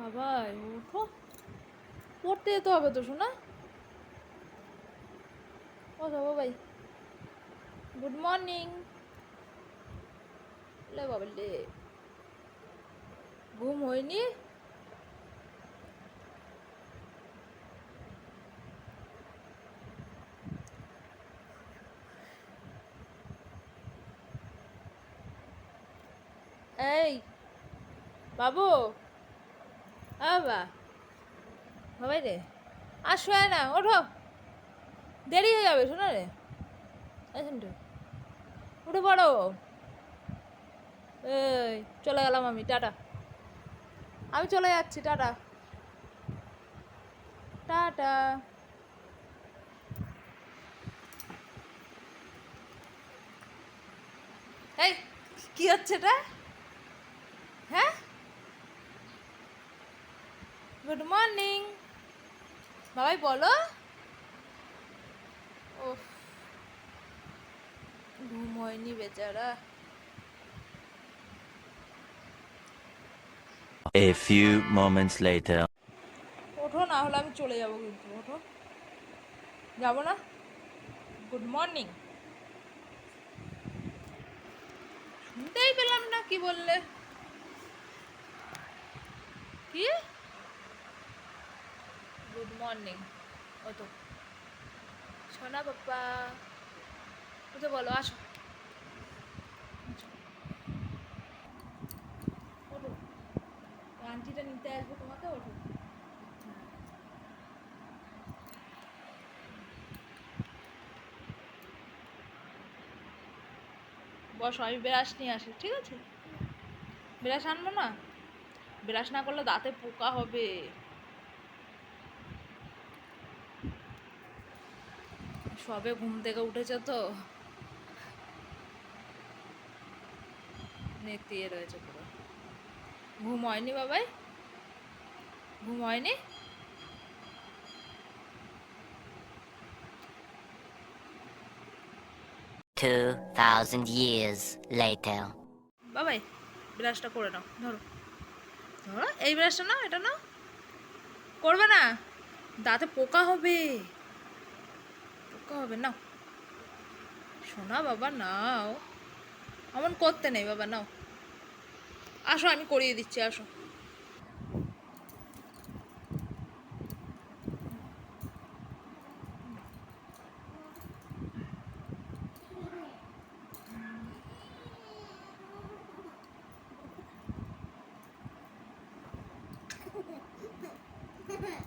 বাবা, ওঠো। পড়তে যেতে হবে তো শোনা তো বাবাই গুড মর্নিং লে বাবা, লে। ঘুম হয়নি? এই, বাবু। বাবা বাবাই রে আর শোয় না, ওঠো। দেরি হয়ে যাবে, শোনো রে। তো উঠে পড়ো। এই, চলে গেলাম আমি, টাটা। আমি চলে যাচ্ছি, টাটা। টাটা। এই, কি হচ্ছে এটা? হ্যাঁ? গুড মর্নিং বাবাই বলো। ও ঘুম হয়নি বেচারা। A few moments later. ওঠো না হলে আমি চলে যাব কিন্তু ওঠো। যাব না? গুড মর্নিং শুনতেই পেলাম না কি বললে? কি? মর্নিং ও তো সোনা বাপ্পা উঠে বলো আসো আসো। ওঠো আন্টিটা নিতে আসব তোমাকে ওঠো বস, আমি ব্রাশ নিয়ে আসি, ঠিক আছে? ব্রাশ আনব না? ব্রাশ না করলে দাঁতে পোকা হবে। সবে ঘুম থেকে উঠেছে তো? নেতিয়ে রয়েছে পুরো। ঘুম হয়নি বাবাই? ঘুম হয়নি? Two thousand years later. বাবাই ব্রাশটা করে নাও ধরো। ধরো এই ব্রাশটা নাও এটা নাও। করবে না। দাঁতে পোকা হবে। ধাক্কা হবে নাও। শোনা বাবা নাও। এমন করতে নেই বাবা নাও। আসো আমি করিয়ে দিচ্ছি আসো।